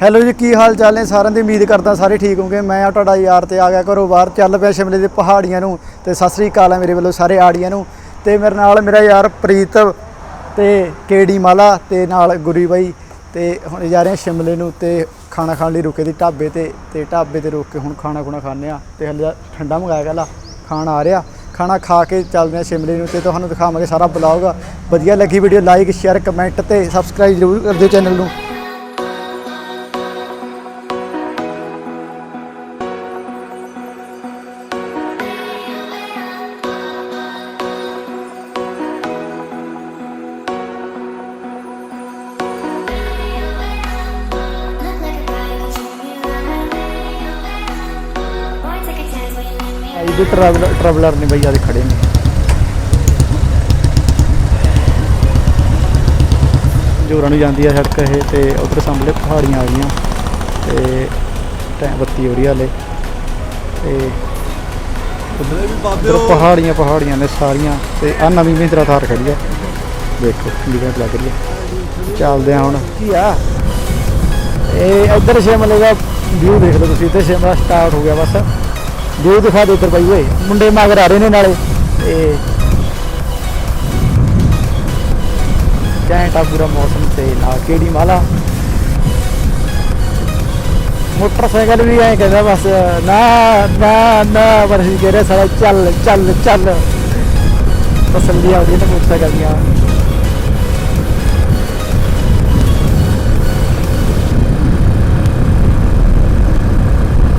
Hello ਜੀ, ਕੀ ਹਾਲ ਚਾਲ ਨੇ? ਸਾਰਿਆਂ ਦੀ ਉਮੀਦ ਕਰਦਾ ਸਾਰੇ ਠੀਕ ਹੋਗੇ ਮੈਂ ਆ ਤੁਹਾਡਾ ਯਾਰ ਤੇ ਆ ਗਿਆ ਘਰੋਂ ਬਾਹਰ। ਚੱਲ ਪਿਆ ਸ਼ਿਮਲੇ ਦੇ ਪਹਾੜੀਆਂ ਨੂੰ ਤੇ ਸਤਿ ਸ੍ਰੀ ਅਕਾਲ ਹੈ ਮੇਰੇ ਵੱਲੋਂ ਸਾਰੇ ਆੜੀਆਂ ਨੂੰ। ਤੇ ਮੇਰੇ ਨਾਲ ਮੇਰਾ ਯਾਰ ਪ੍ਰੀਤ ਤੇ ਕੇਡੀ ਮਾਲਾ ਤੇ ਨਾਲ ਗੁਰੀ ਬਾਈ ਤੇ ਹੁਣ ਜਾ ਰਹੇ ਹਾਂ ਸ਼ਿਮਲੇ ਨੂੰ ਤੇ ਖਾਣਾ ਖਾਣ ਲਈ ਰੁਕੇ ਦੀ ਢਾਬੇ ਤੇ। ਤੇ ਢਾਬੇ ਤੇ ਰੁਕ ਕੇ ਹੁਣ ਖਾਣਾ ਖੁਣਾ ਖਾਣੇ ਆ ਤੇ ਹਲੇ ਠੰਡਾ ਮੰਗਾਇਆ ਪਹਿਲਾਂ ਖਾਣ ਆ ਰਿਹਾ। ਖਾਣਾ ਖਾ ਕੇ ਚੱਲਦੇ ਆ ਸ਼ਿਮਲੇ ਨੂੰ ਤੇ ਤੁਹਾਨੂੰ ਦਿਖਾਵਾਂਗੇ ਸਾਰਾ ਬਲੌਗ ਵਧੀਆ ਲੱਗੀ ਵੀਡੀਓ ਲਾਈਕ ਸ਼ੇਅਰ ਕਮੈਂਟ ਤੇ ਸਬਸਕ੍ਰਾਈਬ ਜ਼ਰੂਰ ਕਰ ਦਿਓ ਚੈਨਲ ਨੂੰ। ਇਹਦੇ ਟਰੈਵਲਰ ਟਰੈਵਲਰ ਨੇ ਬਈ ਆਦੇ ਖੜੇ ਨੇ। ਜੋਰਾਂ ਨੂੰ ਜਾਂਦੀ ਆ ਸੜਕ ਇਹ ਤੇ ਉਧਰ ਸਾਹਮਣੇ ਪਹਾੜੀਆਂ ਆ ਗਈਆਂ। ਤੇ ਟਾਈਮ ਬੱਤੀ ਹੋ ਰਹੀ ਆ ਹਲੇ। ਤੇ ਉਧਰ ਪਹਾੜੀਆਂ ਪਹਾੜੀਆਂ ਨੇ ਸਾਰੀਆਂ। ਤੇ ਆ ਨਵੀਂ ਮਹਿੰਦਰਾ ਥਾਰ ਖੜੀ ਆ। ਦੇਖੋ ਕਿੰਨੀ ਲੱਗ ਰਹੀ ਆ। ਚੱਲਦੇ ਆ ਹੁਣ। ਕੀ ਆ? ਇਹ ਇੱਧਰ ਸ਼ਿਮਲੇ ਦਾ ਵਿਊ ਦੇਖ ਲਓ ਤੁਸੀਂ ਇੱਥੇ ਸ਼ਿਮਲਾ ਸਟਾਰਟ ਹੋ ਗਿਆ ਬਸ। ਵਿਊ ਦਿਖਾ ਦੇ ਇੱਧਰ ਬਾਈ ਮੁੰਡੇ ਮਗਰ ਆ ਰਹੇ ਨੇ ਨਾਲੇ। ਤੇ ਘੈਂਟ ਪੂਰਾ ਮੌਸਮ ਤੇ ਨਾ ਕਿਹੜੀ ਮਾਲਾ। ਮੋਟਰਸਾਈਕਲ ਵੀ ਐ ਕਹਿੰਦਾ ਬਸ, ਨਾ ਨਾ ਨਾ ਵਰਸੀ ਕਹਿ ਰਿਹਾ ਸਾਲਾ ਚੱਲ ਚੱਲ ਚੱਲ। ਤਸੱਲੀ ਆਉਂਦੀ ਨੇ ਮੋਟਰਸਾਈਕਲ ਦੀਆਂ।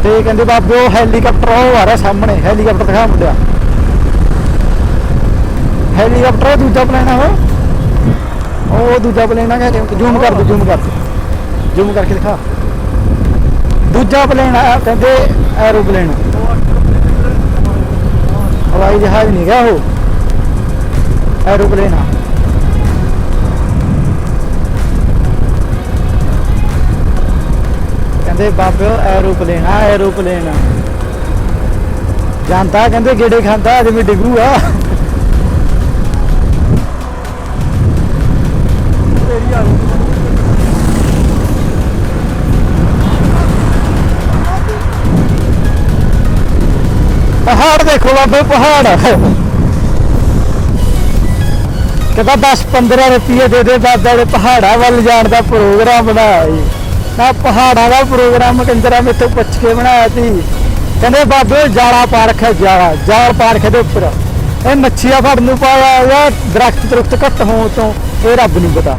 ਤੇ ਕਹਿੰਦੇ ਬਾਬੇ ਉਹ ਹੈਲੀਕਾਪਟਰ ਉਹ ਆ ਰਿਹਾ ਸਾਹਮਣੇ, ਹੈਲੀਕਾਪਟਰ ਦਿਖਾ ਮੁੰਡਿਆ। ਹੈਲੀਕਾਪਟਰ ਦੂਜਾ ਪਲੇਨ ਆ ਉਹ। ਉਹ ਦੂਜਾ ਪਲੇਨ ਆ ਜ਼ੂਮ ਕਰ ਦੇ ਜ਼ੂਮ ਕਰ ਜ਼ੂਮ ਕਰਕੇ ਦਿਖਾ। ਦੂਜਾ ਪਲੇਨ ਆ, ਕਹਿੰਦੇ ਐਰੋਪਲੇਨ ਹਵਾਈ ਜਹਾਜ਼ ਨਹੀਂ ਗਾ ਉਹ। ਐਰੋਪਲੇਨ ਆ। ਕਹਿੰਦੇ ਬਾਬੇ ਐਰੋਪਲੇਨ ਆ ਐਰੋਪਲੇਨ ਆ ਜਾਂਦਾ ਕਹਿੰਦੇ ਗੇੜੇ ਖਾਂਦਾ ਜਿਵੇਂ ਡਿੱਗੂਗਾ। ਪਹਾੜ ਦੇਖੋ ਬਾਬੇ, ਪਹਾੜ। ਕਹਿੰਦਾ 10 15 ਰੁਪਏ ਦੇ ਦੇ ਦਾਦਾ ਦੇ ਪਹਾੜਾਂ ਵੱਲ ਜਾਣ ਦਾ ਪ੍ਰੋਗਰਾਮ ਬਣਾਇਆ ਜੀ। ਨਾ ਪਹਾੜਾਂ ਦਾ ਪ੍ਰੋਗਰਾਮ ਕੰਜਰਾ ਮੇਥੋਂ ਪੁੱਛ ਕੇ ਬਣਾਇਆ ਸੀ। ਕਹਿੰਦੇ ਬਾਬੇ, ਜਾਲਾ ਪਾਰਕ ਹੈ ਜਾਲਾ, ਜਾਲ ਪਾਰਕ ਦੇ ਉੱਪਰ। ਇਹ ਮੱਛੀਆਂ ਫੜਨ ਨੂੰ ਪਾਇਆ ਜਾਂ ਦਰਖਤ ਦਰਖਤ ਘੱਟ ਹੋਣ ਤੋਂ ਇਹ ਰੱਬ ਨੂੰ ਪਤਾ।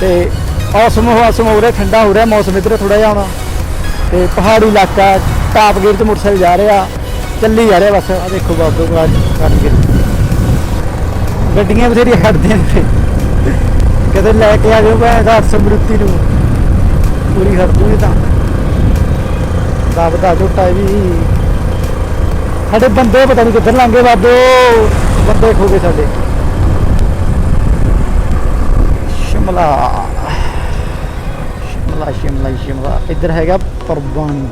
ਤੇ ਮੌਸਮ ਮੌਸਮ ਹੋ ਰਿਹਾ, ਠੰਡਾ ਹੋ ਰਿਹਾ, ਮੌਸਮ ਇਧਰ ਥੋੜਾ ਜਿਹਾ ਹੁਣ ਤੇ ਪਹਾੜੀ ਇਲਾਕਾ, ਟਾਪ ਗੇਰ ਤੇ ਮੋਟਰਸਾਈਕਲ ਜਾ ਰਿਹਾ, ਚੱਲੀ ਜਾ ਰਿਹਾ ਬਸ। ਆ ਦੇਖੋ ਬਾਬੇ ਬਾਜ ਕਰਕੇ ਗੱਡੀਆਂ ਬਥੇਰੀਆਂ ਖੜਦੀਆਂ ਨੇ। ਕਦੇ ਲੈ ਕੇ ਆ ਜਾਓ ਭੈਣ ਦਾ ਸਮਰੁੱਤੀ ਨੂੰ। ਪੂਰੀ ਖੜ ਦੂਗੀ ਤਾਂ। ਦਬਦਾ ਝੋਟਾ ਇਹ ਵੀ ਸਾਡੇ ਬੰਦੇ ਪਤਾ ਨਹੀਂ ਕਿੱਧਰ ਲੰਘੇ ਬਾਬੋ ਬੰਦੇ ਖੋ ਗਏ ਸਾਡੇ। ਸ਼ਿਮਲਾ। ਸ਼ਿਮਲਾ ਸ਼ਿਮਲਾ ਸ਼ਿਮਲਾ। ਇੱਧਰ ਹੈਗਾ ਪਰਬਾਨੀ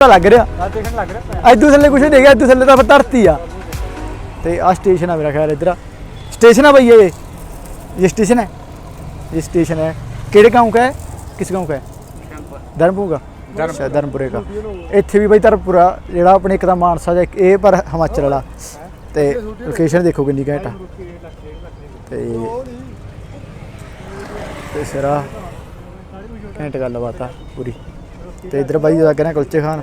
ਤਾਂ ਲੱਗ ਰਿਹਾ। ਆ ਦੇਖਣ ਥੱਲੇ ਕੁਝ ਨਹੀਂ ਹੈਗਾ ਥੱਲੇ ਤਾਂ ਧਰਤੀ ਆ। ਤੇ ਆ ਸਟੇਸ਼ਨ ਆ ਮੇਰਾ ਖਿਆਲ ਇਧਰ ਸਟੇਸ਼ਨ ਆ ਭਈਏ ਇਹ। ਸਟੇਸ਼ਨ ਹੈ। ਇਹ ਸਟੇਸ਼ਨ ਹੈ। ਕਿਹੜੇ گاؤں ਦਾ ਹੈ? ਕਿਸ گاؤں ਦਾ ਹੈ? ਧਰਮਪੁਰ। ਦਾ ਧਰਮਪੁਰੇ ਦਾ ਇੱਥੇ ਵੀ ਬਈ ਧਰਮਪੁਰਾ ਜਿਹੜਾ ਆਪਣੇ ਇੱਕ ਦਾ ਮਾਨਸਾ ਦਾ ਇਹ ਪਰ ਹਿਮਾਚਲ ਵਾਲਾ। ਤੇ ਲੋਕੇਸ਼ਨ ਦੇਖੋ ਕਿੰਨੀ ਘੈਂਟ ਆ। ਤੇ ਤੇ ਸਿਰਾ ਘੈਂਟ ਗੱਲਬਾਤ ਆ ਪੂਰੀ। ਤੇ ਇਧਰ ਬਾਈ ਦਾ ਕਹਿੰਦਾ ਕੁਲਚੇ ਖਾਨ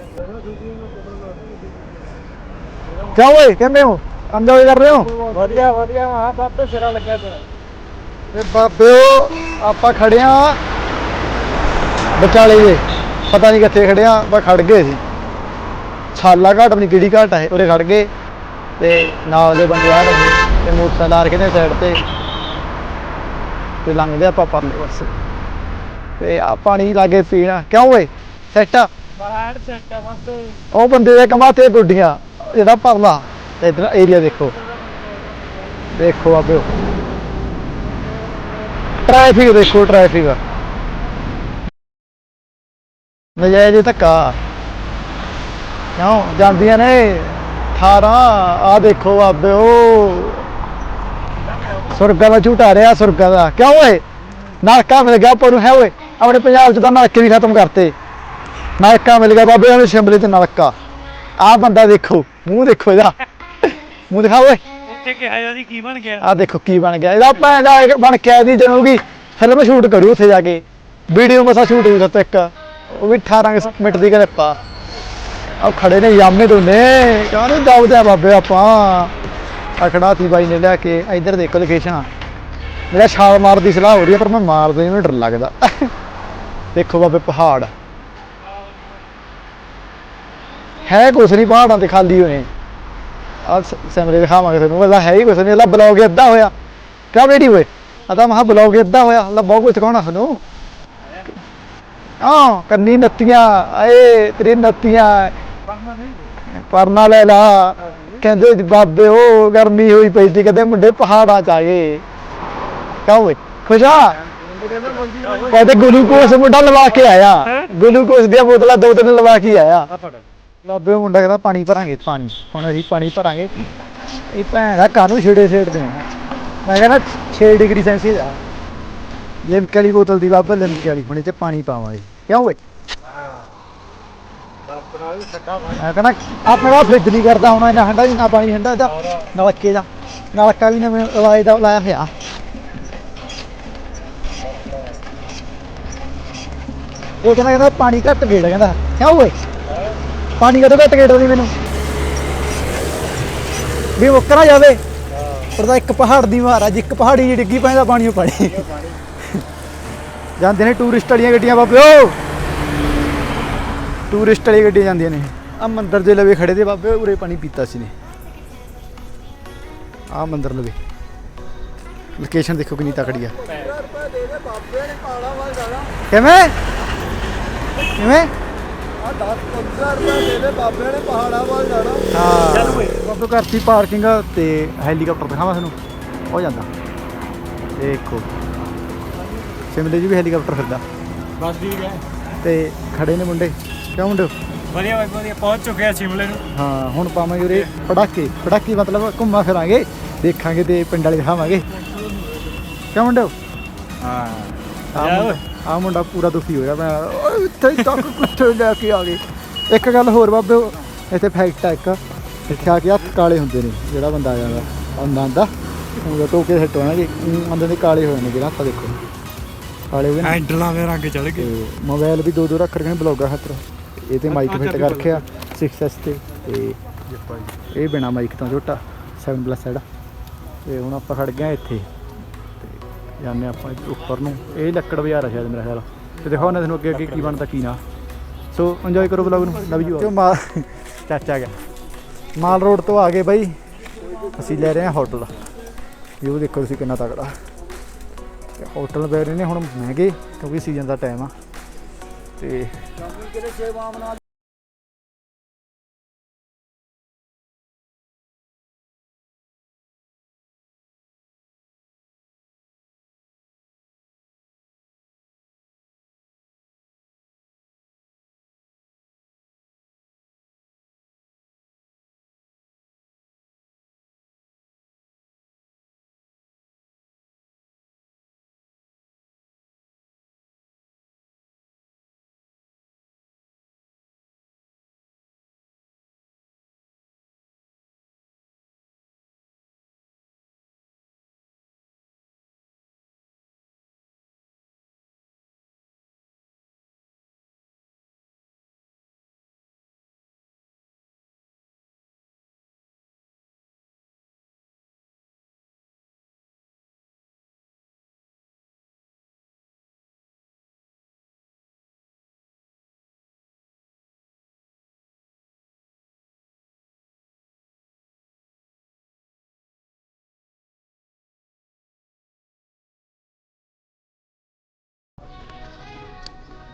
ਕਿਆ ਓਏ ਕਿਵੇਂ ਹੋ? ਅੰਦਰ ਕਰ ਰਹੇ ਹੋ? ਵਧੀਆ ਵਧੀਆ ਹਾਂ ਬਾਬੇ ਸਿਰਾ ਲੱਗਿਆ ਤੇਰਾ। ਤੇ ਬਾਬਿਓ ਆਪਾਂ ਖੜੇ ਆ ਵਿਚਾਲੇ ਜੇ ਪਤਾ ਨਹੀਂ ਕਿੱਥੇ ਖੜੇ ਆ ਬਸ ਖੜ ਗਏ ਸੀ। ਛਾਲਾ ਘਾਟ ਆਪਣੀ ਕਿਹੜੀ ਘਾਟ ਆ ਉਰੇ ਖੜ ਗਏ। ਤੇ ਨਾਲ ਦੇ ਬੰਦੇ ਆ ਰਹੇ ਤੇ ਮੋਟਰਸਾਈਕਲ ਆ ਨੇ ਸਾਈਡ ਤੇ। ਤੇ ਲੰਘਦੇ ਆਪਾਂ ਪਰਲੇ ਪਾਸੇ। ਤੇ ਆ ਪਾਣੀ ਲਾਗੇ ਪੀਣਾ ਕਿਉਂ ਓਏ? ਸੈੱਟ ਆ। ਬਾਹਰ ਸੈਂਟਾ ਵਾਸਤੇ ਉਹ ਬੰਦੇ ਦੇ ਕਮਾ ਤੇ ਗੁੱਡੀਆਂ ਇਹਦਾ ਪਰਲਾ। ਤੇ ਇਧਰ ਏਰੀਆ ਦੇਖੋ। ਦੇਖੋ ਆਬਿਓ ਟ੍ਰੈਫਿਕ ਦੇਖੋ ਟ੍ਰੈਫਿਕ ਨਜਾਇਜ਼ ਧੱਕਾ। ਕਿਉਂ? ਜਾਂਦੀਆਂ ਨੇ 18 ਆ ਦੇਖੋ ਆਬਿਓ ਸੁਰਗਾ ਦਾ ਝੂਟਾ ਰਿਹਾ ਸੁਰਗਾ ਦਾ। ਕਿਉਂ ਓਏ? ਨਲਕਾ ਮਿਲ ਗਿਆ ਪਰ ਨੂੰ ਹੈ ਓਏ। ਆਪਣੇ ਪੰਜਾਬ ਚ ਤਾਂ ਨਲਕੇ ਵੀ ਖਤਮ ਕਰਤੇ। ਨਲਕਾ ਮਿਲ ਗਿਆ ਬਾਬੇ ਨੂੰ ਸ਼ਿਮਲੇ ਤੇ ਨਲਕਾ। ਆ ਬੰਦਾ ਦੇਖੋ ਮੂੰਹ ਦੇਖੋ ਇਹਦਾ। ਮੂੰਹ ਦਿਖਾ ਓਏ। ਉੱਥੇ ਕਿਹਾ ਜਾਂਦੀ ਕੀ ਬਣ ਗਿਆ? ਆ ਦੇਖੋ ਕੀ ਬਣ ਗਿਆ। ਇਹਦਾ ਭੈਣ ਦਾ ਇੱਕ ਬਣ ਕੇ ਆਦੀ ਜਨੂਗੀ। ਫਿਲਮ ਸ਼ੂਟ ਕਰੂ ਉੱਥੇ ਜਾ ਕੇ। ਵੀਡੀਓ ਮਸਾ ਸ਼ੂਟ ਹੋਊਗਾ ਤੇ ਇੱਕ। ਉਹ ਵੀ 18 ਕੁ ਮਿੰਟ ਦੀ ਕਲਿੱਪਾ ਆ ਖੜੇ ਨੇ ਯਾਮੇ ਦੋਨੇ। ਕਾਹਨੂੰ ਦਬਦੇ ਬਾਬੇ ਆਪਾਂ। ਅਖੜਾ ਸੀ ਬਾਈ ਨੇ ਲਿਆ ਕੇ। ਇੱਧਰ ਦੇਖੋ ਲੋਕੇਸ਼ਨ ਮੇਰਾ ਛਾਲ ਮਾਰਨ ਦੀ ਸਲਾਹ ਹੋ ਰਹੀ ਹੈ ਪਰ ਮੈਂ ਮਾਰਦੇ ਮੈਨੂੰ ਡਰ ਲੱਗਦਾ। ਦੇਖੋ ਬਾਬੇ ਪਹਾੜ। ਹੈ ਕੁਛ ਨਹੀਂ ਪਹਾੜਾਂ ਤੇ ਖਾਲੀ ਹੋਏ। ਆ ਸੈਮਰੇ ਦਿਖਾਵਾਂਗੇ ਤੁਹਾਨੂੰ। ਪਹਿਲਾਂ ਹੈ ਹੀ ਕੁਛ ਨਹੀਂ ਅੱਲਾ ਬਲੌਗ ਅੱਧਾ ਹੋਇਆ। ਕਿਆ ਬੇਟੀ ਓਏ? ਆ ਮਹਾ ਬਲੌਗ ਅੱਧਾ ਹੋਇਆ। ਅੱਲਾ ਬਹੁਤ ਕੁਝ ਦਿਖਾਉਣਾ ਤੁਹਾਨੂੰ। ਹਾਂ, ਕੰਨੀ ਨੱਤੀਆਂ, ਆਏ ਤੇਰੀ ਨੱਤੀਆਂ। ਪਰਨਾ ਲੈ ਲਾ। ਕਹਿੰਦੇ ਬਾਬੇ ਉਹ ਗਰਮੀ ਹੋਈ ਪਈ ਸੀ। ਕਹਿੰਦੇ ਮੁੰਡੇ ਪਹਾੜਾਂ ਚ ਆ ਗਏ। ਕਾ ਓਏ? ਖੁਸ਼ਾ ਕਹਿੰਦੇ ਗਲੂਕੋਸ ਮੁੰਡਾ ਲਵਾ ਕੇ ਆਇਆ। ਗਲੂਕੋਸ ਦੀਆਂ ਬੋਤਲਾਂ ਦੋ ਤਿੰਨ ਲਵਾ ਕੇ ਆਇਆ। ਲਾਬੇ ਮੁੰਡਾ ਕਹਿੰਦਾ ਪਾਣੀ ਭਰਾਂਗੇ ਪਾਣੀ, ਹੁਣ ਅਸੀਂ ਪਾਣੀ ਭਰਾਂਗੇ। ਇਹ ਭੈਣ ਦਾ ਕਾਹਨੂੰ ਛੇੜੇ ਛੇੜਦੇ ਆ। ਮੈਂ ਕਹਿੰਦਾ 6 ਡਿਗਰੀ ਸੈਂਸੀਅਸ ਆ ਲਿਮਕ ਵਾਲੀ ਬੋਤਲ ਦੀ ਬਾਬਾ ਲਿਮਕ ਵਾਲੀ। ਹੁਣ ਇਹ ਪਾਣੀ ਪਾਵਾਂਗੇ। ਕਿਉਂ ਓਏ? ਮੈਂ ਕਹਿੰਦਾ ਆਪਣਾ ਫ੍ਰਿਜ ਨਹੀਂ ਕਰਦਾ ਹੁਣ ਇਹਨਾਂ ਹੰਡਾ ਨਾ ਪਾਣੀ ਹੰਡਾ ਇਹਦਾ ਨਲਕੇ ਦਾ ਨਲਕਾ ਵੀ ਨਵੇਂ ਲਾਏ ਦਾ ਲਾਇਆ ਹੋਇਆ। ਉਹ ਕਹਿੰਦਾ ਕਹਿੰਦਾ ਪਾਣੀ ਘੱਟ ਗੇੜ, ਕਹਿੰਦਾ। ਕਿਉਂ ਓਏ? ਪਾਣੀ ਕਦੋਂ ਘੱਟ ਗੇੜਦਾ ਨਹੀਂ ਮੈਨੂੰ? ਵੀ ਮੁੱਕਣਾ ਜਾਵੇ। ਪਰ ਤਾਂ ਇੱਕ ਪਹਾੜ ਦੀ ਮਾਰ ਆ, ਜੇ ਇੱਕ ਪਹਾੜੀ ਜਿਹੀ ਡਿੱਗੀ ਪੈਂਦਾ ਪਾਣੀ ਓ ਪਾਣੀ। ਜਾਂਦੇ ਨੇ ਟੂਰਿਸਟ ਵਾਲੀਆਂ ਗੱਡੀਆਂ ਬਾਬਿਓ। ਟੂਰਿਸਟ ਵਾਲੀਆਂ ਗੱਡੀਆਂ ਜਾਂਦੀਆਂ ਨੇ। ਆ ਮੰਦਿਰ ਦੇ ਲਵੇ ਖੜੇ ਦੇ ਬਾਬੇ ਉਰੇ ਪਾਣੀ ਪੀਤਾ ਸੀ ਨੇ। ਆ ਮੰਦਿਰ ਲਵੇ। ਲੋਕੇਸ਼ਨ ਦੇਖੋ ਕਿੰਨੀ ਤਕੜੀ ਆ। ਕਿਵੇਂ? ਕਿਵੇਂ? ਹਾਂ। ਚੱਲ ਓਏ। ਬਾਬੇ ਕਰਤੀ ਪਾਰਕਿੰਗ ਤੇ ਹੈਲੀਕਾਪਟਰ ਦਿਖਾਵਾਂ ਤੁਹਾਨੂੰ ਹੋ ਜਾਂਦਾ। ਦੇਖੋ। ਸਿਮਲੇ ਜੀ ਵੀ ਹੈਲੀਕਾਪਟਰ ਫਿਰਦਾ। ਬਸ ਠੀਕ ਹੈ। ਤੇ ਖੜੇ ਨੇ ਮੁੰਡੇ। ਕਿਉਂ ਮੁੰਡੇ? ਵਧੀਆ ਬਾਈ ਵਧੀਆ। ਪਹੁੰਚ ਚੁੱਕੇ ਆ ਸ਼ਿਮਲੇ ਨੂੰ। ਹਾਂ ਹੁਣ ਪਾਵਾਂਗੇ ਉਰੇ ਪੜਾਕੇ ਪੜਾਕੇ ਮਤਲਬ ਘੁੰਮਾ ਫਿਰਾਂਗੇ। ਦੇਖਾਂਗੇ ਤੇ ਪਿੰਡ ਵਾਲੇ ਦਿਖਾਵਾਂਗੇ। ਕਿਉਂ ਮੁੰਡੇ? ਹਾਂ। ਆ ਜਾ। ਮੁੰਡਾ- ਪੂਰਾ ਦੁਖੀ ਹੋਇਆ ਮੈਂ। ਓਏ ਇੱਥੇ ਤੱਕ ਕਿੱਥੇ ਲੈ ਕੇ ਆ ਗਏ? ਇੱਕ ਗੱਲ ਹੋਰ ਬਾਬੇ ਇੱਥੇ ਫੈਕਟ ਆ ਇੱਕ। ਇੱਥੇ ਆ ਕੇ ਹੱਥ ਕਾਲੇ ਹੁੰਦੇ ਨੇ ਜਿਹੜਾ ਬੰਦਾ ਆ ਜਾਂਦਾ। ਆਉਂਦਾ ਆਂਦਾ ਉਹ ਟੋਕੇ ਹਿੱਟ ਹੋਣਗੇ ਅੰਦਰ ਦੇ ਕਾਲੇ ਹੋ ਜਾਂਦੇ ਜਿਹੜਾ ਹੱਥ ਦੇਖੋ। ਕਾਲੇ ਹੋ ਗਏ ਨਾ ਐਂਡਲਾਂ ਦੇ ਰੰਗ ਚੜ ਤੇ ਮੋਬਾਈਲ ਵੀ ਦੋ ਦੋ ਰੱਖ ਰਹੇ ਨੇ ਬਲੌਗਰ ਹੱਥ ਇਹ ਤੇ ਮਾਈਕ ਫਿੱਟ ਕਰ ਰੱਖਿਆ 6s ਤੇ। ਤੇ ਇਹ ਬਿਨਾ ਮਾਈਕ ਤੋਂ ਛੋਟਾ 7 ਪਲੱਸ ਇਹਦਾ ਤੇ ਹੁਣ ਆਪਾਂ ਖੜ ਗਏ ਇੱਥੇ। ਜਾਂਦੇ ਆਪਾਂ ਉੱਪਰ ਨੂੰ। ਇਹ ਲੱਕੜ ਬਾਜ਼ਾਰ ਆ ਸ਼ਾਇਦ ਮੇਰਾ ਖਿਆਲ। ਤੇ ਦਿਖਾਓ ਨਾ ਤੁਹਾਨੂੰ ਅੱਗੇ ਅੱਗੇ ਕੀ ਬਣਦਾ ਕੀ ਨਾ। ਸੋ ਇੰਜੋਏ ਕਰੋ ਵਲੌਗ ਨੂੰ ਲਵ ਯੂ ਮਾਲ ਚਾਚਾ ਗਿਆ। ਮਾਲ ਰੋਡ ਤੋਂ ਆ ਗਏ ਬਾਈ। ਅਸੀਂ ਲੈ ਰਹੇ ਹਾਂ ਹੋਟਲ ਵਿਊ ਦੇਖੋ ਤੁਸੀਂ ਕਿੰਨਾ ਤਕੜਾ। ਤੇ ਹੋਟਲ ਪੈ ਰਹੇ ਨੇ ਹੁਣ ਮਹਿੰਗੇ ਕਿਉਂਕਿ ਸੀਜ਼ਨ ਦਾ ਟਾਈਮ ਆ। ਤੇ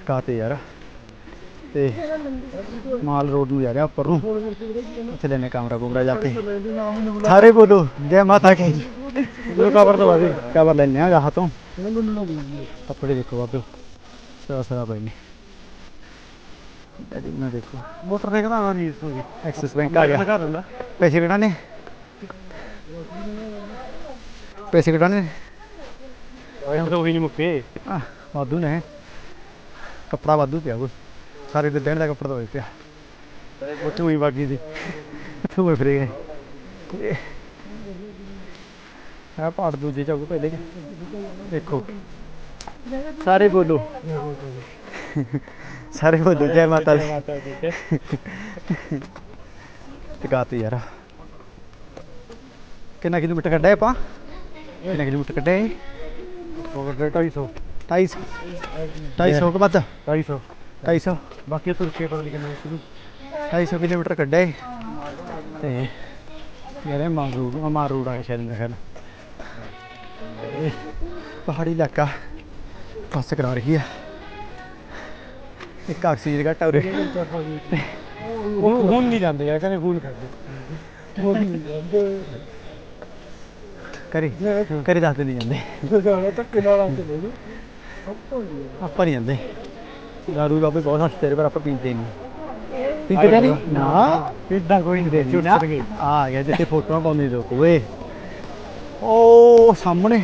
ਥਕਾਤੇ ਯਾਰ। ਤੇ ਮਾਲ ਰੋਡ ਨੂੰ ਜਾ ਰਿਹਾ ਉੱਪਰ ਨੂੰ। ਉੱਥੇ ਲੈਣੇ ਕਮਰਾ ਕੁਮਰਾ ਜਾ ਕੇ। ਸਾਰੇ ਬੋਲੋ ਜੈ ਮਾਤਾ ਕੀ। ਉਹ ਕਵਰ ਤੋਂ ਬਾਅਦ ਕਵਰ ਲੈਣੇ ਆ ਗਾਹ ਤੋਂ। ਕੱਪੜੇ ਦੇਖੋ ਬਾਬਿਓ ਸਰਾ ਸਰਾ ਪਏ ਨੇ। ਡੈਡੀ ਨਾ ਦੇਖੋ। ਮੋਟਰਸਾਈਕਲ ਦਾ ਨਹੀਂ ਇਸ ਹੋਗੀ ਐਕਸਿਸ ਬੈਂਕ ਆ ਗਿਆ। ਪੈਸੇ ਕਢਾਣੇ ਪੈਸੇ ਕਢਾਣੇ ਉਹੀ ਨਹੀਂ ਮੁੱਕੇ। ਆ ਵਾਧੂ ਨੇ। ਕੱਪੜਾ ਵਾਧੂ ਪਿਆ ਕੋਈ। ਸਾਰੇ ਦੇ ਦਿਨ ਦਾ ਕੱਪੜਾ ਤਾਂ ਪਿਆ। ਉੱਥੇ ਉਹੀ ਬਾਗੀ ਦੀ। ਤੂੰ ਮੈਂ ਗਏ। ਆ ਪਾੜ ਦੂਜੇ ਚੌਕ ਪਹਿਲੇ ਦੇਖੋ। ਸਾਰੇ ਬੋਲੋ। ਸਾਰੇ ਬੋਲੋ, ਜੈ ਮਾਤਾ ਦੀ। ਟਿਕਾਤੀ ਯਾਰ। ਕਿੰਨਾ ਕਿਲੋਮੀਟਰ ਕੱਢਿਆ ਆਪਾਂ? ਕਿੰਨਾ ਕਿਲੋਮੀਟਰ ਕੱਢਿਆ ਜੀ? ਉਹ 250 250 250 ਕੁ ਵੱਧ। 250 250 ਬਾਕੀ ਤੁਰ ਕੇ ਪਤਾ ਨਹੀਂ ਕਿੰਨਾ ਸ਼ੁਰੂ 250 ਕਿਲੋਮੀਟਰ ਕੱਢਿਆ ਜੀ। ਤੇ ਯਾਰ ਇਹ ਮਾਰੂ ਮਾਰੂ ਆ ਸ਼ਾਇਦ ਮੇਰੇ ਖਿਆਲ ਇਹ ਪਹਾੜੀ ਇਲਾਕਾ ਪਾਸ ਕਰਾ ਰਹੀ ਆ। ਇੱਕ ਆਕਸੀਜਨ ਘਟਾ ਉਰੇ। ਉਹ ਹੁਣ ਨਹੀਂ ਜਾਂਦੇ ਯਾਰ ਕਹਿੰਦੇ ਫੋਨ ਕਰਦੇ। ਕਰੀ ਕਰੀ ਦੱਸਦੇ ਨਹੀਂ ਜਾਂਦੇ। ਜਾਣਾ ਤਾਂ ਕਿਲਾ ਲਾ ਕੇ ਲੈ ਆਪਾਂ ਨਹੀਂ ਜਾਂਦੇ। ਦਾਰੂ ਬਾਬੇ ਬਹੁਤ ਨੇ ਪਰ ਆਪਾਂ ਪੀਂਦੇ ਨਹੀਂ। ਪੀਂਦੇ ਨਹੀਂ? ਨਾ। ਇਦਾਂ ਕੋਈ ਨਹੀਂ ਦੇ ਨਾ। ਆ ਗਿਆ ਜਿੱਥੇ ਫੋਟੋਆਂ ਪਾਉਂਦੇ ਲੋਕ ਓਏ। ਉਹ ਸਾਹਮਣੇ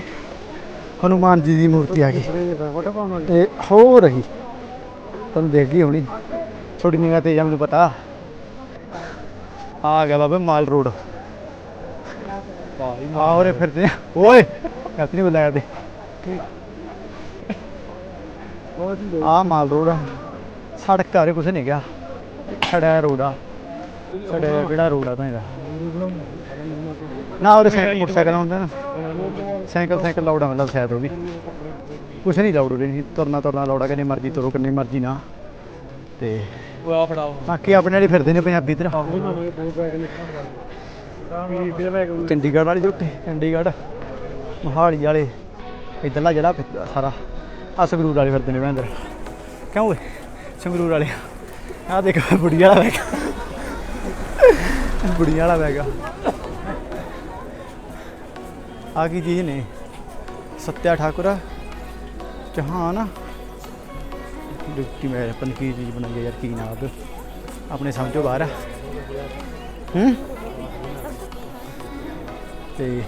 ਹਨੂਮਾਨ ਜੀ ਦੀ ਮੂਰਤੀ ਆ ਗਈ। ਤੇ ਹੋ ਰਹੀ। ਤੁਹਾਨੂੰ ਦੇਖ ਗਈ ਹੋਣੀ। ਥੋੜੀ ਨਿਗਾਹ ਤੇ ਜਾਂ ਮੈਨੂੰ ਪਤਾ। ਆ ਗਿਆ ਬਾਬੇ ਮਾਲ ਰੋਡ। ਆ ਉਰੇ ਫਿਰਦੇ ਆ। ਓਏ ਗਲਤੀ ਨਹੀਂ ਬੁਲਾਇਆ ਤੇ ਆ ਮਾਲ ਰੋਡ ਆ। ਸੜਕ ਆ ਰੇ ਕੁਛ ਨਹੀਂ ਗਿਆ। ਛੜਿਆ ਰੋਡ ਆ। ਛੜਿਆ ਕਿਹੜਾ ਰੋਡ ਆ ਤਾਂ ਇਹਦਾ? ਨਾ ਉਹਦੇ ਸਾਈਕਲ ਮੋਟਰਸਾਈਕਲ ਹੁੰਦਾ ਨਾ। ਸਾਈਕਲ ਸਾਈਕਲ ਲਾਉੜਾ ਮਤਲਬ ਸ਼ਾਇਦ ਉਹ ਵੀ। ਕੁਛ ਨਹੀਂ ਲਾਉੜ ਨਹੀਂ ਤੁਰਨਾ ਤੁਰਨਾ ਲਾਉੜਾ ਕਿੰਨੀ ਮਰਜ਼ੀ ਤੁਰੋ ਕਿੰਨੀ ਮਰਜ਼ੀ ਨਾ। ਤੇ ਉਹ ਆ ਫੜਾਓ। ਬਾਕੀ ਆਪਣੇ ਵਾਲੀ ਫਿਰਦੇ ਨੇ ਪੰਜਾਬੀ ਉਹ ਬੈਗ ਚੰਡੀਗੜ੍ਹ ਵਾਲੀ ਜੁੱਤੇ ਚੰਡੀਗੜ੍ਹ। ਮੋਹਾਲੀ ਵਾਲੇ ਇੱਧਰਲਾ ਜਿਹੜਾ ਸਾਰਾ। ਆ ਸੰਗਰੂਰ ਵਾਲੇ ਫਿਰਦੇ ਨੇ ਭੈਂਦਰ ਕਿਉਂ ਓਏ? ਸੰਗਰੂਰ ਵਾਲੇ। ਆ ਦੇਖ ਬੁੜੀ ਵਾਲਾ ਬੈਗ। ਬੁੜੀ ਵਾਲਾ ਬੈਗ ਆ। ਕੀ ਚੀਜ਼ ਨੇ? ਸਤਿਆ ਠਾਕੁਰ ਚਹਾਨ ਡਿਪਟੀ ਮੈਂ ਪਨ ਕੀ ਚੀਜ਼ ਬਣਾਈ ਯਾਰ, ਕੀ ਨਾਮ ਆਪਣੇ ਸਮਝੋ ਬਾਹਰ ਆ। ਹੂੰ? ਤੇ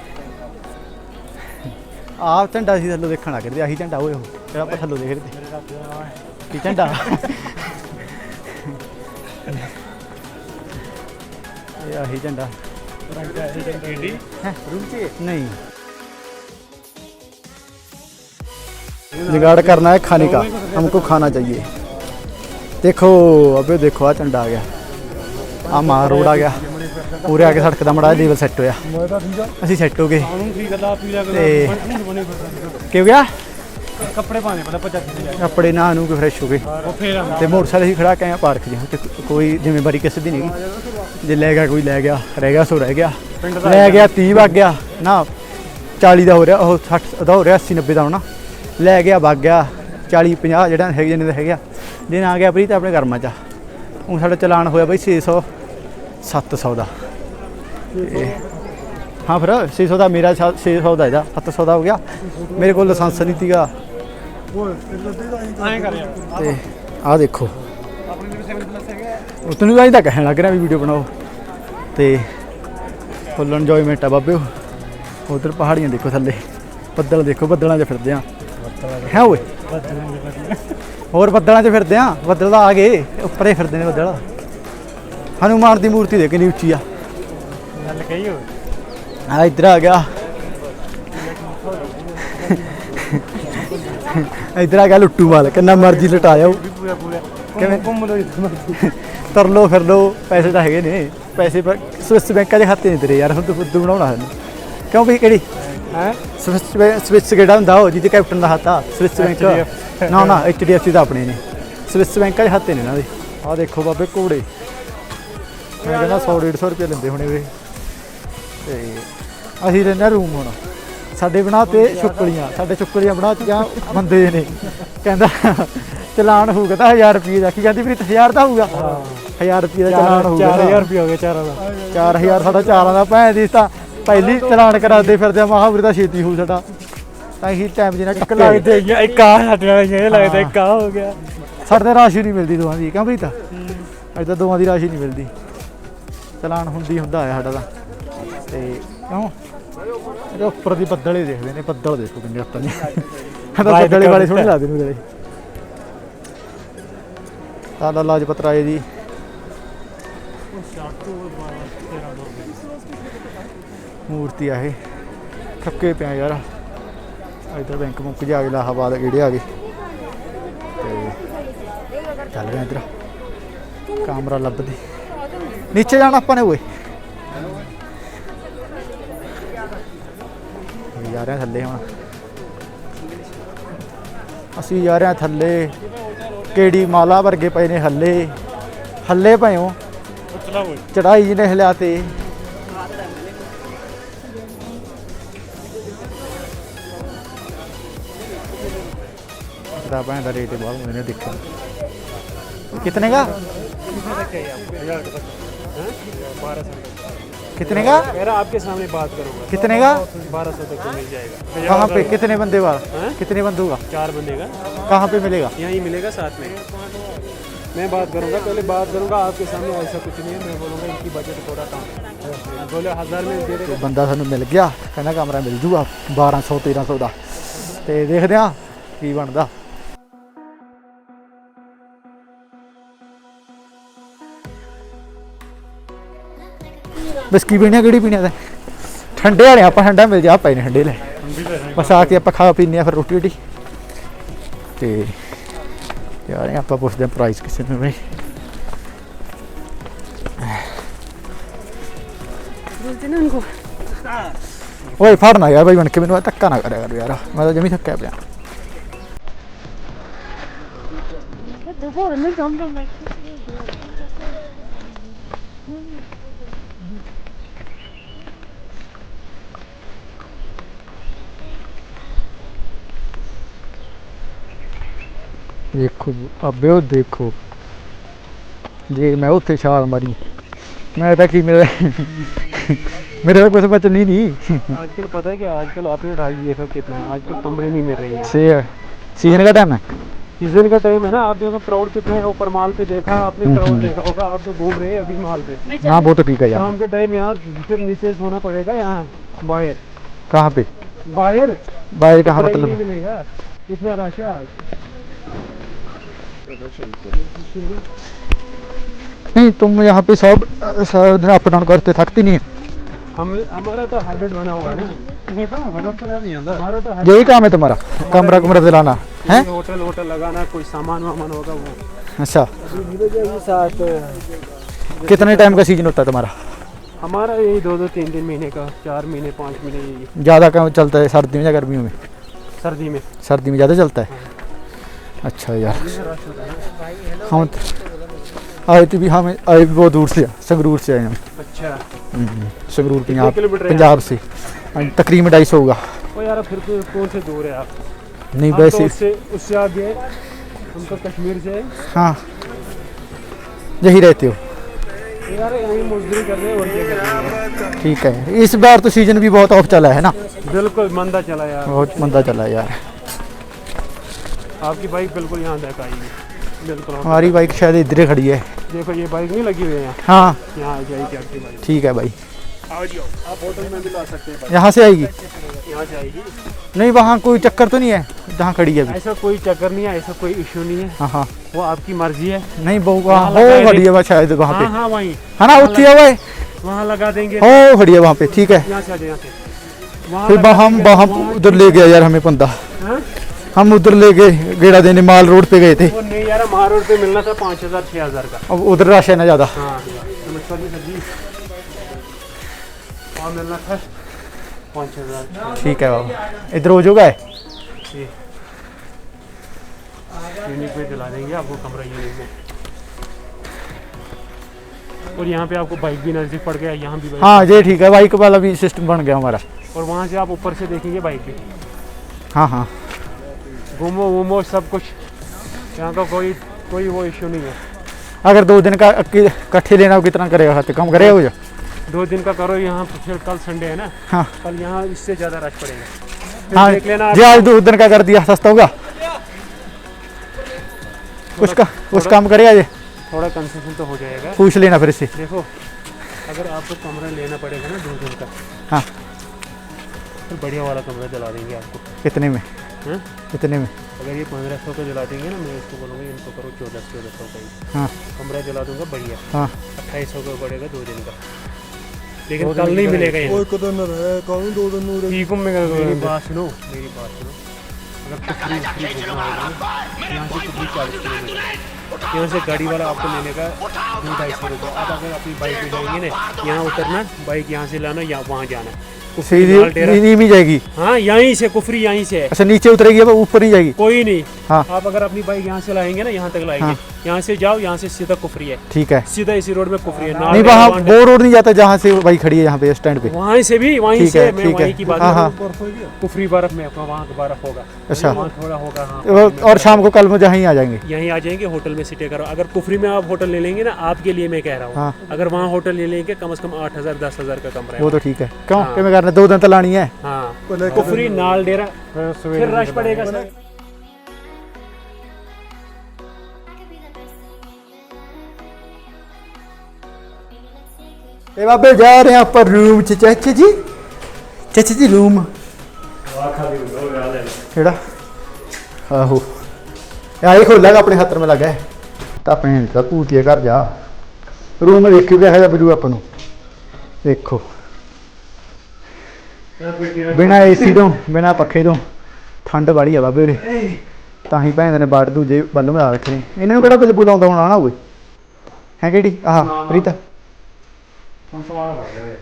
ਆਹ ਝੰਡਾ ਸੀ ਥੱਲੋਂ ਦੇਖਣ ਲੱਗ ਰਹੇ ਆਹੀ ਝੰਡਾ ਹੋਏ ਉਹ। ਜਿਹੜਾ ਆਪਾਂ ਥੱਲੋਂ ਦੇਖ ਰਹੇ ਤੇ ਕੀ ਝੰਡਾ ਇਹ ਆਹੀ ਝੰਡਾ ਗੱਡੀ है रूम चाहिए नहीं जुगाड़ करना है खाने का हमको खाना चाहिए देखो अबे देखो आ झंडा आ गया आ मार रोड आ गया पूरे आगे सड़क का मड़ा लेवल सेट होया ਮੈਂ ਤਾਂ ਠੀਕ ਆ ਅਸੀਂ ਸੈੱਟ ਹੋ ਗਏ ਉਹਨੂੰ ਕੀ ਗੱਲਾਂ ਪੀ ਲਿਆ ਤੇ- ਕਰ ਬਣੇ ਫਿਰਦਾ ਕੀ ਹੋ ਗਿਆ ਸੀਗਾ। ਕੱਪੜੇ ਪਾਣੇ ਪਹਿਲਾਂ ਪਚਾ ਕੇ। ਜਾ ਕੱਪੜੇ ਨਾ ਨੂੰ ਕੇ ਫਰੈਸ਼ ਹੋ ਗਏ। ਉਹ ਫੇਰ ਆਉਂਦਾ। ਤੇ ਮੋਟਰਸਾਈਕਲ ਹੀ ਖੜਾ ਕੇ ਆਏ ਪਾਰਕ ਤੇ ਕੋਈ ਜ਼ਿੰਮੇਵਾਰੀ ਕਿਸੇ ਦੀ ਨਹੀਂ। ਜੇ ਲੈ ਗਿਆ ਕੋਈ ਲੈ ਗਿਆ ਰਹਿ ਗਿਆ ਸੋ ਰਹਿ ਗਿਆ। ਪਿੰਡ ਦਾ ਲੈ ਗਿਆ 30 ਵਗ ਗਿਆ ਨਾ 40 ਦਾ ਹੋ ਰਿਹਾ ਉਹ 60 ਦਾ ਹੋ ਰਿਹਾ 80 90 ਦਾ ਹੋਣਾ। ਲੈ ਗਿਆ ਵਗ ਗਿਆ 40 50 ਜਿਹੜਾ ਹੈਗੇ ਜਿਹਨੇ ਦਾ ਹੈਗਾ ਦਿਨ ਆ ਗਿਆ ਪ੍ਰੀਤ ਆਪਣੇ ਕਰਮਾਂ 'ਚ। ਹੁਣ ਸਾਡਾ ਚਲਾਨ ਹੋਇਆ ਬਈ 600 700 ਦਾ। ਹਾਂ ਫਿਰ 600 ਦਾ ਮੇਰਾ 600 ਦਾ ਇਹਦਾ 700 ਦਾ ਹੋ ਗਿਆ। ਮੇਰੇ ਕੋਲ ਲਾਇਸੈਂਸ ਨਹੀਂ ਸੀਗਾ। ਐਂ ਤੇ ਆਹ ਦੇਖੋ। ਆਪਣੇ ਜਿਹੜੇ 7 ਪਲੱਸ ਹੈਗਾ ਉਹ ਤੈਨੂੰ ਤਾਂ ਤਾਂ ਕਹਿਣ ਲੱਗ ਰਿਹਾ ਵੀ ਵੀਡੀਓ ਬਣਾਓ। ਤੇ ਫੁੱਲ ਇੰਜੋਇਮੈਂਟ ਆ ਬਾਬਿਓ ਉਧਰ ਪਹਾੜੀਆਂ ਦੇਖੋ ਥੱਲੇ। ਬੱਦਲ ਦੇਖੋ ਬੱਦਲਾਂ 'ਚ ਫਿਰਦੇ ਆ। ਹੈ ਓਏ। ਹੋਰ ਬੱਦਲਾਂ 'ਚ ਫਿਰਦੇ ਆ। ਬੱਦਲ ਤਾਂ ਆ ਗਏ। ਉੱਪਰੇ ਫਿਰਦੇ ਨੇ ਬੱਦਲ। ਹਨੂਮਾਨ ਦੀ ਮੂਰਤੀ ਦੇ ਕਿੰਨੀ ਉੱਚੀ ਆ। ਗੱਲ ਕਹੀ ਹੋ ਆ ਇੱਧਰ ਆ ਗਿਆ। ਇਧਰ ਆ ਗਿਆ ਲੁੱਟੂ ਵਾਲ ਕਿੰਨਾ ਮਰਜ਼ੀ ਲਟਾ ਜਾਓ ਪੂਰਾ ਪੂਰਾ ਕਿਵੇਂ? ਘੁੰਮ ਲੋ ਤਰ ਲੋ ਫਿਰ ਲੋ ਪੈਸੇ ਤਾਂ ਹੈਗੇ ਨੇ। ਪੈਸੇ ਪਰ ਸਵਿਸ ਬੈਂਕਾਂ ਦੇ ਖਾਤੇ ਨਹੀਂ ਤੇਰੇ ਯਾਰ ਹੁਣ ਤੂੰ ਫੁੱਦੂ ਬਣਾਉਣਾ ਸਾਨੂੰ ਕਿਉਂ ਵੀ ਕਿਹੜੀ? ਹੈ? ਸਵਿਸ ਸਵਿਸ ਕਿਹੜਾ ਹੁੰਦਾ ਉਹ ਜਿਹਦੇ ਕੈਪਟਨ ਦਾ ਹੱਥ ਸਵਿਸ ਬੈਂਕ। ਨਾ ਨਾ ਐਚਡੀਐਫਸੀ ਦਾ ਆਪਣੇ ਨੇ। ਸਵਿਸ ਬੈਂਕਾਂ ਦੇ ਖਾਤੇ ਨੇ ਇਹਨਾਂ ਦੇ। ਆ ਦੇਖੋ ਬਾਬੇ ਘੋੜੇ। ਮੈਂ ਕਹਿੰਦਾ 100 150 ਰੁਪਏ ਲੈਂਦੇ ਹੋਣੇ ਵੇ ਤੇ ਅਸੀਂ ਰਹਿੰਦੇ ਰੂਮ ਹੁਣ। ਸਾਡੇ ਬਣਾ ਤੇ ਛੁੱਕਲੀਆਂ ਸਾਡੇ ਛੁੱਕਲੀਆਂ ਬਣਾਤੀਆਂ ਬੰਦੇ ਨੇ ਕਹਿੰਦਾ ਚਲਾਨ ਹੋਊਗਾ ਤਾਂ 1000 ਰੁਪਏ ਦਾ। ਕੀ ਕਹਿੰਦੀ ਵੀ 1000 ਦਾ ਹੋਊਗਾ? 1000 ਰੁਪਏ ਦਾ ਚਲਾਨ ਹੋਊਗਾ। 4000 ਰੁਪਏ ਹੋ ਗਿਆ ਚਾਰਾਂ ਦਾ। 4000 ਸਾਡਾ ਚਾਰਾਂ ਦਾ। ਭੈਣ ਦੀ ਤਾਂ ਪਹਿਲੀ ਚਲਾਨ ਕਰਾਦੇ ਫਿਰਦੇ ਆ ਮਹਾਵੀਰ ਦਾ ਛੇਤੀ ਹੋ ਸਾਡਾ। ਤਾਂ ਹੀ ਟਾਈਮ ਜਿਹਨਾਂ ਟੱਕਰ ਲੱਗਦੇ ਗਿਆ ਇੱਕ ਆ ਸਾਡੇ ਨਾਲ ਇਹ ਲੱਗਦਾ ਇੱਕ ਆ ਹੋ ਗਿਆ। ਸਾਡੇ ਤਾਂ ਰਾਸ਼ੀ ਨਹੀਂ ਮਿਲਦੀ ਦੋਵਾਂ ਦੀ ਕਿਉਂ ਵੀ ਤਾਂ ਅੱਜ ਤਾਂ ਦੋਵਾਂ ਦੀ ਰਾਸ਼ੀ ਨਹੀਂ ਮਿਲਦੀ। ਚਲਾਨ ਹੁੰਦੀ ਹੁੰਦਾ ਹੈ ਸਾਡਾ ਤਾਂ। ਤੇ ਕਿਉਂ? ਇਹਦੇ ਉੱਪਰ ਦੀ ਬੱਦਲ ਹੀ ਦੇਖਦੇ ਨੇ ਬੱਦਲ ਦੇਖੋ ਕਿੰਨੇ ਉੱਤੋਂ ਨੇ ਇਹ ਤਾਂ ਬੱਦਲੇ ਵਾਲੇ ਸੋਹਣੇ। ਲੱਗਦੇ ਨੇ ਮੇਰੇ। ਲਾਲਾ ਲਾਜਪਤ ਰਾਏ ਦੀ ਮੂਰਤੀ ਆ ਇਹ। ਥੱਕੇ ਪਿਆ ਯਾਰ। ਇਧਰ ਬੈਂਕ ਮੁੱਕ ਜਾ ਕੇ ਲਾਹਾਬਾਦ ਕਿਹੜੇ ਆ ਗਏ। ਤੇ ਚੱਲ ਰਿਹਾ ਇਧਰ। ਕੈਮਰਾ ਲੱਭਦੇ। ਨੀਚੇ ਜਾਣਾ ਆਪਾਂ ਨੇ ਓਏ। ਜਾ ਰਹੇ ਥੱਲੇ ਹੁਣ। ਅਸੀਂ ਜਾ ਰਹੇ ਥੱਲੇ। ਕੇੜੀ ਮਾਲਾ ਵਰਗੇ ਪਏ ਨੇ ਹੱਲੇ। ਹੱਲੇ ਭਇਓ ਚੜਾਈ ਜੀ ਨੇ ਹਿਲਾਤੇ ਦਾ ਭਾਂ ਦਾ ਰੇਟ ਬਹੁਤ ਮੈਨੇ ਦੇਖਿਆ कितने का कितने का कह रहा आपके सामने बात करूंगा कितने का बारह सौ तक को मिल जाएगा कहाँ पे कितने बंदे का हैं? कितने बंदों का चार बंदे का कहाँ पे मिलेगा यहीं मिलेगा साथ में मैं बात करूंगा पहले बात करूंगा आपके सामने ऐसा कुछ नहीं है मैं बोलूंगा इनकी बजट थोड़ा कम बोले हजार में दे ਤੇ देगा ਬੰਦਾ ਸਾਨੂੰ ਮਿਲ ਗਿਆ ਕਹਿੰਦਾ ਕਮਰਾ ਮਿਲ ਜੂਗਾ 1200 1300 ਦਾ ਤੇ ਦੇਖਦੇ ਆ ਕੀ ਬਣਦਾ ਵਿਸਕੀ ਪੀਣਾ ਕਿਹੜੀ ਪੀਣਾ ਤਾਂ? ਠੰਡੇ ਵਾਲੇ ਆਪਾਂ ਠੰਡਾ ਮਿਲ ਜਾ ਪਏ ਨੇ ਠੰਡੇ ਲੈ। ਬਸ ਆ ਕੇ ਆਪਾਂ ਖਾ ਪੀਨੇ ਆ ਫਿਰ ਰੋਟੀ ਰੋਟੀ। ਤੇ ਯਾਰ ਆਪਾਂ ਪੁੱਛਦੇ ਆ ਪ੍ਰਾਈਸ ਕਿਸੇ ਨੂੰ ਵੀ। ਓਏ ਫੜਨਾ ਯਾਰ ਬਾਈ ਬਣ ਕੇ ਮੈਨੂੰ ਧੱਕਾ ਨਾ ਕਰਿਆ ਕਰ ਯਾਰ। ਮੈਂ ਤਾਂ ਜਮੀ ਥੱਕਿਆ ਪਿਆ। ਦੁਪਹਿਰ ਨੂੰ ਕੰਮ ਕੰਮ ਦੇਖੋ ਅਬੇ ਉਹ ਦੇਖੋ ਜੇ ਮੈਂ ਉੱਥੇ ਛਾਲ ਮਾਰੀ ਮੈਂ ਤਾਂ ਕੀ ਮੇਰੇ ਮੇਰੇ ਤਾਂ ਕੁਝ ਬਚਣੀ ਨਹੀਂ आजकल पता है कि आजकल आपने ढाई ये सब कितना है आजकल कमरे नहीं मिल रही है ਸੇ ਸੀਜ਼ਨ का टाइम है सीजन का टाइम है ना आप देखो क्राउड कितने है ऊपर माल पे देखा आपने क्राउड देखा होगा आप तो घूम रहे हैं अभी माल पे हाँ वो तो ठीक है यार शाम के टाइम यहाँ फिर नीचे सोना पड़ेगा यहाँ बाहर कहाँ पे बाहर बाहर कहाँ नहीं मतलब मिलेगा इतना रश है आज नहीं तुम यहाँ पे सब सब दिन अप डाउन करते थकती नहीं है। हम हमारा तो हाइब्रिड बना हुआ है ना। तो हमारा तो यही काम है तुम्हारा कमरा कमरा दिलाना है? होटल होटल लगाना कोई सामान वामान होगा वो। अच्छा। साथ कितने टाइम का सीज़न होता है तुम्हारा? हमारा यही दो दो तीन तीन महीने का चार महीने पाँच महीने ज़्यादा कम चलता है सर्दियों में या गर्मियों में? सर्दी में। सर्दी में ज़्यादा चलता है? अच्छा यार। हम आए थे भी हम आए भी बहुत दूर से संगरूर से आए हम अच्छा। हम्म, संगरूर पंजाब पंजाब से। हाँ, तकरीबन ढाई सौ होगा। ओ यार फिर तो कौन से दूर है आप? नहीं तो वैसे उससे उससे आगे हम तो कश्मीर से हाँ यही रहते हो। यार यहीं मजदूरी हैं कर रहे हैं? ठीक है। इस बार तो सीज़न भी बहुत ऑफ़ चला है ना? बिल्कुल मंदा चला यार। बहुत मंदा चला यार। आपकी बाइक बिल्कुल यहाँ तक आएगी बिल्कुल हमारी बाइक शायद इधर खड़ी है। देखो ये बाइक नहीं लगी हुई है यहाँ? हाँ। यहाँ आ जाएगी आपकी बाइक। ठीक है भाई। आप होटल में भी ला सकते हैं यहाँ से आएगी? यहाँ से आएगी। नहीं वहाँ कोई चक्कर तो नहीं है? जहाँ खड़ी है अभी। ऐसा कोई चक्कर नहीं है ऐसा कोई इशू नहीं है। हाँ हाँ। वो आपकी मर्ज़ी है। नहीं वो वहाँ वहाँ हो खड़ी है वहाँ शायद वहाँ हाँ पे। हाँ वहीं। है ना उठी है वो वहाँ लगा देंगे। हो खड़ी है वहाँ पे ठीक है। यहाँ से आ जाओ यहाँ से। फिर हम वहाँ वहाँ- उधर ले गया यार हमें बंदा। हाँ? हम उधर ले गए गेड़ा देने माल रोड पे गए थे। वो नहीं यार हमारे रोड पे मिलना था पाँच हज़ार छः हज़ार का। अब उधर रश है ना ज़्यादा। हाँ मिलना था पाँच हज़ार ठीक है बाबा। इधर हो जाएगा में दिला देंगे आपको कमरा यूनिक में और यहाँ पे आपको बाइक भी नज़दीक पड़ गया यहाँ भी हाँ ये ठीक है बाइक वाला भी सिस्टम बन गया हमारा। और वहाँ से आप ऊपर से देखेंगे बाइक भी। हाँ हाँ। घूमो वूमो सब कुछ। यहाँ का कोई कोई वो इशू नहीं है। अगर दो दिन का इकट्ठे लेना हो कितना करेगा? खाते कम करेगा जो? दो दिन का करो यहाँ पे फिर कल संडे है ना? हाँ। कल यहाँ इससे ज़्यादा रश पड़ेगा। हाँ देख लेना जी आज दो दिन का कर दिया सस्ता होगा? कुछ का कुछ काम करेगा ये थोड़ा कंसेशन तो हो जाएगा। पूछ लेना फिर इससे देखो अगर आपको कमरा लेना पड़ेगा ना दो दिन का हाँ। फिर बढ़िया वाला कमरा दिला देंगे आपको। कितने में। इतने में? अगर ये पंद्रह सौ का जला देंगे ना मैं इसको बोलूँगा इनको करो चौदह चौदह सौ का ही। हाँ। कमरा जला दूँगा बढ़िया। हाँ। अट्ठाईस सौ का पड़ेगा दो दिन का। लेकिन कल नहीं मिलेगा कोई कदर न रहे कौन दो दिन में मेरी बात सुनो। मेरी बात सुनो। अगर कुछ भी फ्री होगा यहाँ से कुछ भी चालीस यहाँ से गाड़ी वाला आपको लेने का दो ढाई सौ रुपये। आप अगर अपनी बाइक में जाएँगे ना यहाँ उतरना बाइक यहाँ से लाना या वहाँ जाना। सीधी में जाएगी। हाँ यहीं से कुफरी यहीं से। अच्छा नीचे उतरेगी अब ऊपर नहीं जाएगी? कोई नहीं। हाँ। आप अगर अपनी बाइक यहाँ से लाएँगे ना यहाँ तक लाएँगे। यहाँ से जाओ यहाँ से सीधा कुफरी है। ठीक है। सीधा इसी रोड में कुफरी है। नहीं वहाँ वो रोड नहीं जाता जहाँ से बाइक खड़ी है यहाँ पे स्टैंड पे। वहीं से भी वहीं से। मैं वहीं की है बात हाँ हाँ। हूँ। कुफरी बर्फ़ में वहाँ का बर्फ़ होगा। अच्छा। थोड़ा होगा हाँ। और शाम को कल में जहाँ आ जाएँगे। यहीं आ जाएँगे होटल में सिटे करो। अगर कुफरी में आप होटल ले लेंगे ना आपके लिए मैं कह रहा हूँ। हाँ। अगर वहाँ होटल ले लेंगे कम से कम आठ हज़ार दस हज़ार का कमरा है वो तो ठीक है। क्यों? हाँ। मैं करना दो दिन तो लानी है हाँ कुफरी नाल डेरा फिर रश पड़ेगा सर ए बाबे जा रहे हैं पर रूम ਚ ਚਾਚਾ ਜੀ ਚਾਚਾ ਜੀ ਰੂਮ ਕਿਹੜਾ ਆਹੋ ਆਏ ਖੋਲਾਗਾ ਆਪਣੇ ਹੱਥ ਮੇ ਲੱਗਾ ਹੈ। ਤਾਂ ਭੈਣ ਦਾ ਕੂਤੀਏ ਘਰ ਜਾ ਰੂਮ ਦੇਖਿਓ ਕਿਹੋ ਜਿਹਾ ਬਜੂ ਆਪਾਂ ਨੂੰ ਦੇਖੋ ਬਿਨਾ ਏਸੀ ਤੋਂ ਬਿਨਾ ਪੱਖੇ ਤੋਂ ਠੰਡ ਵਾਲੀ ਆ ਬਾਬੇ। ਉਰੇ ਤਾਂ ਹੀ ਭੈਣ ਦੇ ਨੇ ਬਾੜ ਦੂਜੇ ਵੱਲੋਂ ਲਾ ਰੱਖੇ ਨੇ। ਇਹਨਾਂ ਨੂੰ ਕਿਹੜਾ ਬਿਲਕੁਲ ਆਉਂਦਾ ਹੋਣਾ ਨਾ ਕੋਈ ਹੈ ਕਿਹੜੀ? ਆਹ ਰੀਤਾ। ਹੁਣ ਸਵਾਲ ਕਰ ਰਿਹਾ